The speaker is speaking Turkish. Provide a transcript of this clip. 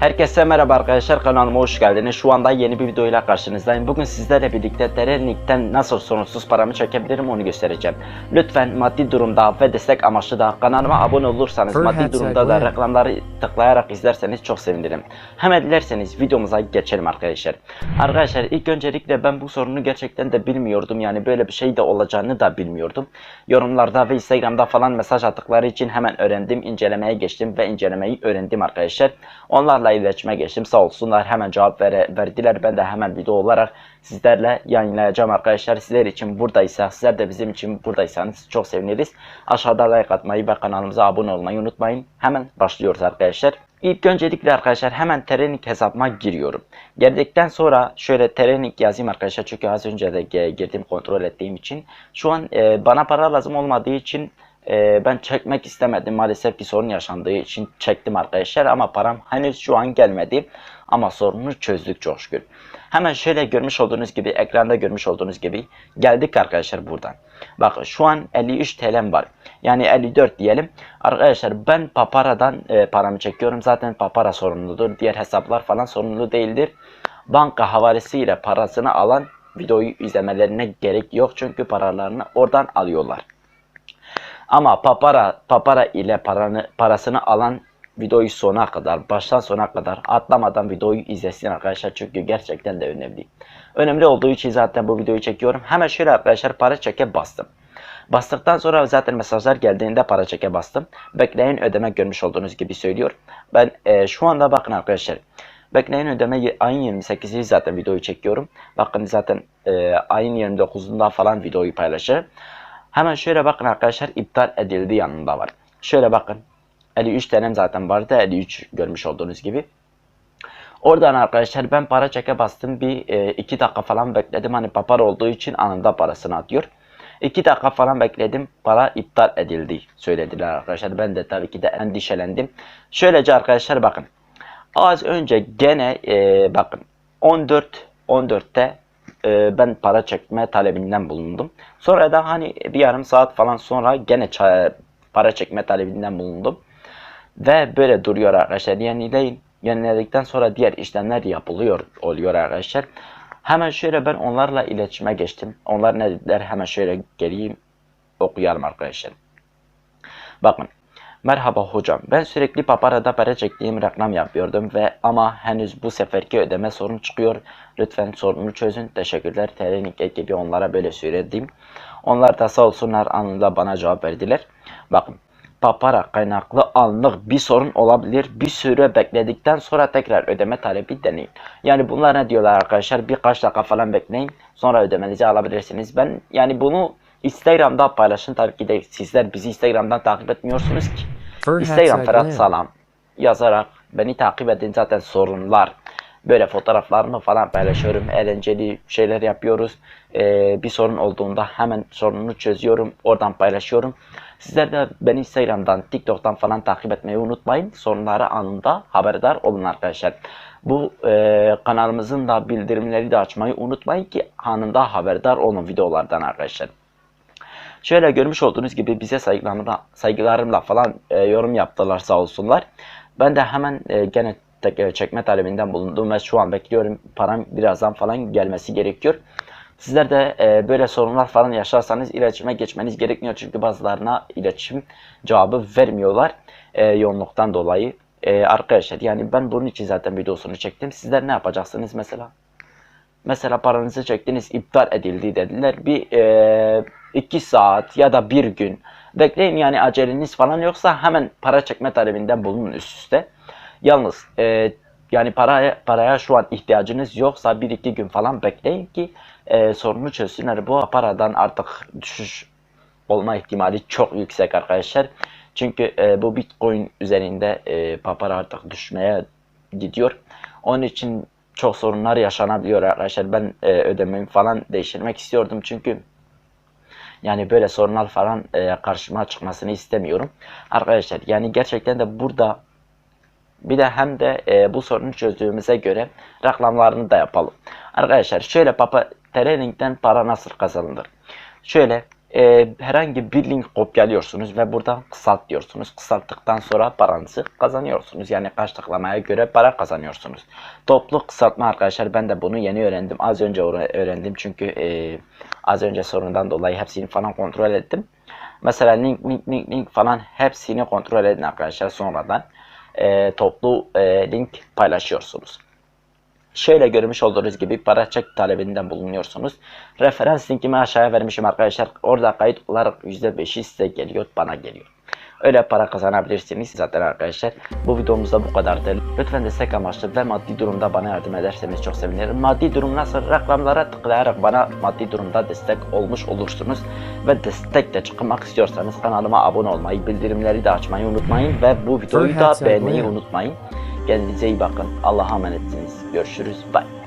Herkese merhaba arkadaşlar kanalıma hoş geldiniz. Şu anda yeni bir videoyla karşınızdayım. Bugün sizlerle birlikte Terenik'ten nasıl sorunsuz paramı çekebilirim onu göstereceğim. Lütfen maddi durumda ve destek amaçlı da kanalıma abone olursanız maddi durumda da reklamları tıklayarak izlerseniz çok sevinirim. Hemen dilerseniz videomuza geçelim arkadaşlar. Arkadaşlar ilk öncelikle ben bu sorunu gerçekten de bilmiyordum. Yani böyle bir şey de olacağını da bilmiyordum. Yorumlarda ve Instagram'da falan mesaj attıkları için hemen öğrendim. incelemeye geçtim ve incelemeyi öğrendim arkadaşlar. Onlarla iletişime geçtim. Sağ olsunlar hemen cevap vere, verdiler. Ben de hemen video olarak sizlerle yayınlayacağım arkadaşlar. Sizler için buradaysa, sizler de bizim için buradaysanız çok seviniriz. Aşağıda like atmayı ve kanalımıza abone olmayı unutmayın. Hemen başlıyoruz arkadaşlar. İlk öncelikle arkadaşlar hemen Terenik hesabıma giriyorum. Girdikten sonra şöyle Terenik yazayım arkadaşlar çünkü az önce de girdim kontrol ettiğim için. Şu an e, bana para lazım olmadığı için e, ben çekmek istemedim. Maalesef bir sorun yaşandığı için çektim arkadaşlar ama param henüz şu an gelmedi. Ama sorunu çözdük çok şükür. Hemen şöyle görmüş olduğunuz gibi ekranda görmüş olduğunuz gibi geldik arkadaşlar buradan. Bakın şu an 53 TL'm var. Yani 54 diyelim. Arkadaşlar ben Papara'dan e, paramı çekiyorum. Zaten Papara sorumludur. Diğer hesaplar falan sorumlu değildir. Banka havalesiyle parasını alan videoyu izlemelerine gerek yok. Çünkü paralarını oradan alıyorlar. Ama papara papara ile paranı, parasını alan videoyu sona kadar, baştan sona kadar atlamadan videoyu izlesin arkadaşlar. Çünkü gerçekten de önemli. Önemli olduğu için zaten bu videoyu çekiyorum. Hemen şöyle arkadaşlar para çeke bastım. Bastıktan sonra zaten mesajlar geldiğinde para çeke bastım. Bekleyin ödeme görmüş olduğunuz gibi söylüyor. Ben e, şu anda bakın arkadaşlar. Bekleyin ödeme ayın 28'i zaten videoyu çekiyorum. Bakın zaten e, ayın 29'unda falan videoyu paylaşırım. Hemen şöyle bakın arkadaşlar iptal edildi yanında var. Şöyle bakın. 53 tanem zaten vardı. 53 görmüş olduğunuz gibi. Oradan arkadaşlar ben para çeke bastım. Bir 2 dakika falan bekledim. Hani papar olduğu için anında parasını atıyor. 2 dakika falan bekledim. Para iptal edildi söylediler arkadaşlar. Ben de tabii ki de endişelendim. Şöylece arkadaşlar bakın. Az önce gene e, bakın 14 14'te e, ben para çekme talebinden bulundum. Sonra da hani bir yarım saat falan sonra gene para çekme talebinden bulundum. Ve böyle duruyor arkadaşlar. Yenileyin. Yeniledikten sonra diğer işlemler yapılıyor oluyor arkadaşlar. Hemen şöyle ben onlarla iletişime geçtim. Onlar ne dediler? Hemen şöyle geleyim okuyalım arkadaşlar. Bakın. Merhaba hocam. Ben sürekli paparada para çektiğim reklam yapıyordum ve ama henüz bu seferki ödeme sorun çıkıyor. Lütfen sorunu çözün. Teşekkürler. Terenik ekibi onlara böyle söyledim. Onlar da sağ olsunlar anında bana cevap verdiler. Bakın. Papara kaynaklı anlık bir sorun olabilir. Bir süre bekledikten sonra tekrar ödeme talebi deneyin. Yani bunlar ne diyorlar arkadaşlar? Birkaç dakika falan bekleyin. Sonra ödemenizi alabilirsiniz. Ben yani bunu Instagram'da paylaşın. Tabii ki de sizler bizi Instagram'dan takip etmiyorsunuz ki. Instagram Ferhat. Salam yazarak beni takip edin zaten sorunlar. Böyle fotoğraflarımı falan paylaşıyorum. Eğlenceli şeyler yapıyoruz. Ee, bir sorun olduğunda hemen sorununu çözüyorum. Oradan paylaşıyorum. Sizler de beni Instagram'dan, TikTok'tan falan takip etmeyi unutmayın. Sorunları anında haberdar olun arkadaşlar. Bu e, kanalımızın da bildirimleri de açmayı unutmayın ki anında haberdar olun videolardan arkadaşlar. Şöyle görmüş olduğunuz gibi bize saygılarımla, saygılarımla falan e, yorum yaptılar sağ olsunlar. Ben de hemen e, gene tek, e, çekme talebinden bulundum ve şu an bekliyorum param birazdan falan gelmesi gerekiyor. Sizler de e, böyle sorunlar falan yaşarsanız iletişime geçmeniz gerekmiyor çünkü bazılarına iletişim cevabı vermiyorlar e, yoğunluktan dolayı. E, arkadaşlar yani ben bunun için zaten videosunu çektim. Sizler ne yapacaksınız mesela? Mesela paranızı çektiniz iptal edildi dediler. Bir e, iki saat ya da bir gün bekleyin yani aceleniz falan yoksa hemen para çekme talebinden bulunun üst üste. Yalnız e, yani paraya, paraya şu an ihtiyacınız yoksa bir iki gün falan bekleyin ki e, sorunu çözsünler. Bu paradan artık düşüş olma ihtimali çok yüksek arkadaşlar. Çünkü e, bu Bitcoin üzerinde e, papara artık düşmeye gidiyor. Onun için çok sorunlar yaşanabiliyor arkadaşlar. Ben e, ödememi falan değiştirmek istiyordum çünkü yani böyle sorunlar falan e, karşıma çıkmasını istemiyorum. Arkadaşlar yani gerçekten de burada bir de hem de e, bu sorunu çözdüğümüze göre reklamlarını da yapalım. Arkadaşlar şöyle Papa Training'den para nasıl kazanılır? Şöyle e, herhangi bir link kopyalıyorsunuz ve buradan kısalt diyorsunuz. Kısalttıktan sonra paranızı kazanıyorsunuz. Yani kaç tıklamaya göre para kazanıyorsunuz. Toplu kısaltma arkadaşlar ben de bunu yeni öğrendim. Az önce öğre- öğrendim çünkü e, az önce sorundan dolayı hepsini falan kontrol ettim. Mesela link link link link falan hepsini kontrol edin arkadaşlar sonradan. E, toplu e, link paylaşıyorsunuz. Şöyle görmüş olduğunuz gibi para çek talebinden bulunuyorsunuz. Referans linkimi aşağıya vermişim arkadaşlar. Orada kayıt olarak %5'i size geliyor, bana geliyor. Öyle para kazanabilirsiniz zaten arkadaşlar. Bu videomuzda bu kadardı. Lütfen destek amaçlı ve maddi durumda bana yardım ederseniz çok sevinirim. Maddi durum nasıl? Reklamlara tıklayarak bana maddi durumda destek olmuş olursunuz. Ve destek de çıkmak istiyorsanız kanalıma abone olmayı, bildirimleri de açmayı unutmayın. Ve bu videoyu da beğenmeyi unutmayın. Kendinize iyi bakın. Allah'a emanetsiniz. Görüşürüz. Bye.